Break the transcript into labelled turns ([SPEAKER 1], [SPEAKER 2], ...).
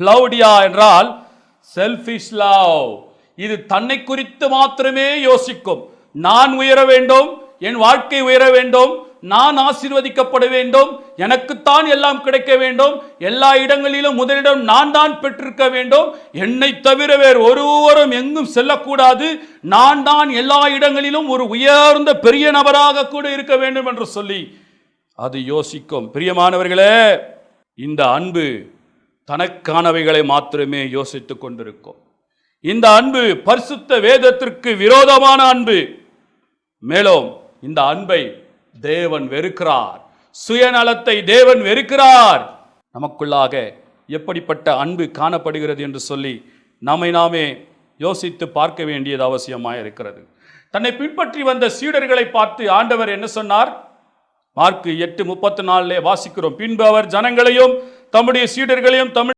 [SPEAKER 1] பிளவுடியா என்றால் selfish love இது தன்னை குறித்து மாத்திரமே யோசிக்கும். நான் உயர வேண்டும் என் வாழ்க்கை உயர வேண்டும் நான் ஆசீர்வதிக்கப்பட வேண்டும் எனக்குத்தான் எல்லாம் கிடைக்க வேண்டும் எல்லா இடங்களிலும் முதலிடம் நான் தான் பெற்றிருக்க வேண்டும். என்னை தவிர வேறு ஒருவரும் எங்கும் செல்லக்கூடாது. நான் தான் எல்லா இடங்களிலும் ஒரு உயர்ந்த பெரிய நபராக கூட இருக்க வேண்டும் என்று சொல்லி அது யோசிக்கும். பிரியமானவர்களே இந்த அன்பு தனக்கானவைகளை மாத்திரமே யோசித்துக் கொண்டிருக்கும். இந்த அன்பு பரிசுத்த வேதத்திற்கு விரோதமான அன்பு. மேலும் இந்த அன்பை தேவன் வெறுக்கிறார். சுயநலத்தை தேவன் வெறுக்கிறார். நமக்குள்ளாக எப்படிப்பட்ட அன்பு காணப்படுகிறது என்று சொல்லி நம்மை நாமே யோசித்து பார்க்க வேண்டியது அவசியமாக இருக்கிறது. தன்னை பின்பற்றி வந்த சீடர்களை பார்த்து ஆண்டவர் என்ன சொன்னார்? மார்க்கு எட்டு முப்பத்தி நாலுல வாசிக்கிறோம். பின்பு அவர் ஜனங்களையும் தம்முடைய சீடர்களையும் தமிழ்